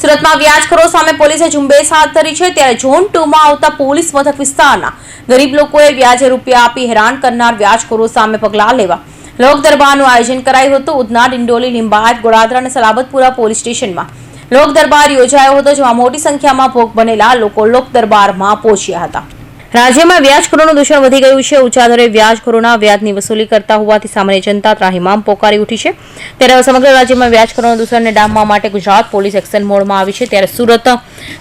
સુરતમાં વ્યાજખોરો સામે પોલીસે ઝુંબેશ હાથ ધરી છે. ત્યારે ઝોન ટુમાં આવતા પોલીસ મથક વિસ્તારના ગરીબ લોકોએ વ્યાજે રૂપિયા આપી હેરાન કરનાર વ્યાજખોરો સામે પગલાં લેવા. લોક દરબારનું આયોજન કરાયું હતું. ઉધના, ડિંડોલી લીંબાયત ગોળાદરા અને સલાબતપુરા પોલીસ સ્ટેશનમાં લોક દરબાર યોજાયો હતો, જેમાં મોટી સંખ્યામાં ભોગ બનેલા લોકો લોક દરબારમાં પહોંચ્યા હતા. રાજ્યમાં વ્યાજખોરોનું દૂષણ વધી ગયું છે. ઊંચા દરે વ્યાજખોરોના વ્યાજની વસૂલી કરતા હોવાથી સામાન્ય જનતા ત્રાહિમામ પોકારી ઉઠી છે. ત્યારે સમગ્ર રાજ્યમાં વ્યાજખોરોના દૂષણને ડામવા માટે ગુજરાત પોલીસ એક્શન મોડમાં આવી છે. ત્યારે સુરત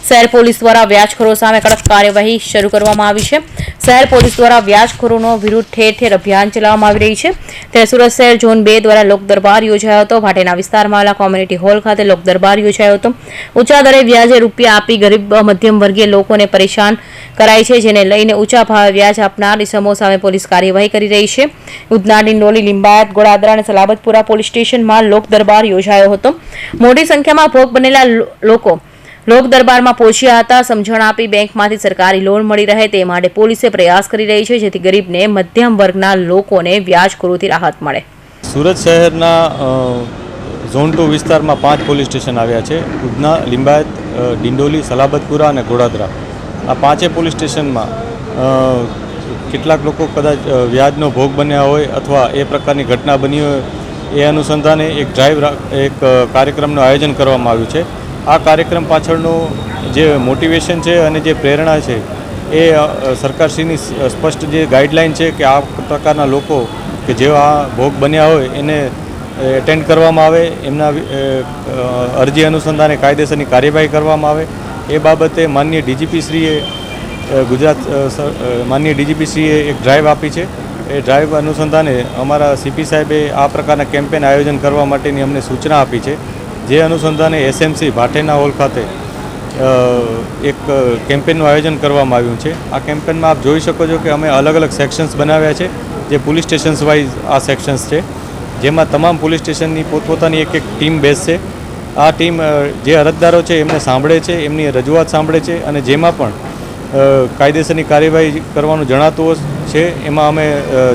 શહેર પોલીસ દ્વારા વ્યાજખોરો સામે કડક કાર્યવાહી શરૂ કરવામાં આવી છે. શહેર પોલીસ દ્વારા વ્યાજખોરોનો વિરુદ્ધ ઠેર ઠેર અભિયાન ચલાવવામાં આવી રહી છે. ત્યારે સુરત શહેર ઝોન બે દ્વારા લોક દરબાર યોજાયો હતો. ભાટેના વિસ્તારમાં આવેલા કોમ્યુનિટી હોલ ખાતે લોક દરબાર યોજાયો હતો. ઊંચા દરે વ્યાજે રૂપિયા આપી ગરીબ, મધ્યમ વર્ગીય લોકોને પરેશાન કરાય છે, જેને લઈને ઊંચા ભાવે વ્યાજ આપનાર ઇસમો સામે પોલીસ કાર્યવાહી કરી રહી છે. ઉધના ડિંડોલી લિંબાયત, ગોળાદરા અને સલાબતપુરા પોલીસ સ્ટેશનમાં લોક દરબાર યોજાયો હતો. મોટી સંખ્યામાં ભોગ બનેલા લોકો લોક દરબારમાં પહોંચ્યા હતા. સમજણ આપી બેંકમાંથી સરકારી લોન મળી રહે તે માટે પોલીસે પ્રયાસ કરી રહી છે, જેથી ગરીબને મધ્યમ વર્ગના લોકોને વ્યાજખોરોથી રાહત મળે. સુરત શહેરના ઝોન ટુ વિસ્તારમાં પાંચ પોલીસ સ્ટેશન આવ્યા છે. ઉધના, લિંબાયત ડિંડોલી, સલાબતપુરા અને ઘોડાદરા આ પાંચે પોલીસ સ્ટેશનમાં કેટલાક લોકો કદાચ વ્યાજનો ભોગ બન્યા હોય અથવા એ પ્રકારની ઘટના બની હોય, એ અનુસંધાને એક ડ્રાઈવ એક કાર્યક્રમનું આયોજન કરવામાં આવ્યું છે. આ કાર્યક્રમ પાછળનું જે મોટિવેશન છે અને જે પ્રેરણા છે, એ સરકારશ્રીની સ્પષ્ટ જે ગાઈડલાઇન છે કે આ પ્રકારના લોકો કે આ ભોગ બન્યા હોય, એને એટેન્ડ કરવામાં આવે, એમના અરજી અનુસંધાને કાયદેસરની કાર્યવાહી કરવામાં આવે. એ બાબતે માનનીય ડીજીપીશ્રીએ ગુજરાત માનનીય ડીજીપીશ્રીએ એક ડ્રાઈવ આપી છે. એ ડ્રાઈવ અનુસંધાને અમારા સીપી સાહેબે આ પ્રકારના કેમ્પેન આયોજન કરવા માટેની અમને સૂચના આપી છે. જે અનુસંધાને એસએમસી ભાટેના હોલ ખાતે એક કેમ્પેનનું આયોજન કરવામાં આવ્યું છે. આ કેમ્પેનમાં આપ જોઈ શકો છો કે અમે અલગ અલગ સેક્શન્સ બનાવ્યા છે, જે પોલીસ સ્ટેશન્સ વાઇઝ આ સેક્શન્સ છે. જેમાં તમામ પોલીસ સ્ટેશનની પોતપોતાની એક એક ટીમ બેસશે આ ટીમ જે અરજદારો છે એમને સાંભળે છે, એમની રજૂઆત સાંભળે છે અને જેમાં પણ કાયદેસરની કાર્યવાહી કરવાનું જણાતું છે. એમાં અમે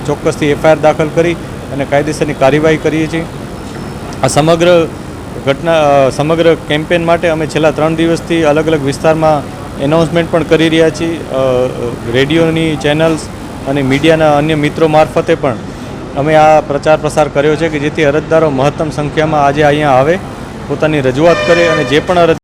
ચોક્કસથી એફઆઈઆર દાખલ કરી અને કાયદેસરની કાર્યવાહી કરીએ છીએ. આ સમગ્ર ઘટના સમગ્ર કેમ્પેન માટે અમે છેલ્લા ત્રણ દિવસથી અલગ અલગ વિસ્તારમાં એનાઉન્સમેન્ટ પણ કરી રહ્યા છીએ. રેડિયોની ચેનલ્સ અને મીડિયાના અન્ય મિત્રો મારફતે પણ અમે આ પ્રચાર પ્રસાર કર્યો છે કે જેથી અરજદારો મહત્તમ સંખ્યામાં આજે અહીંયા આવે, પોતાની રજૂઆત કરે અને જે પણ અરજ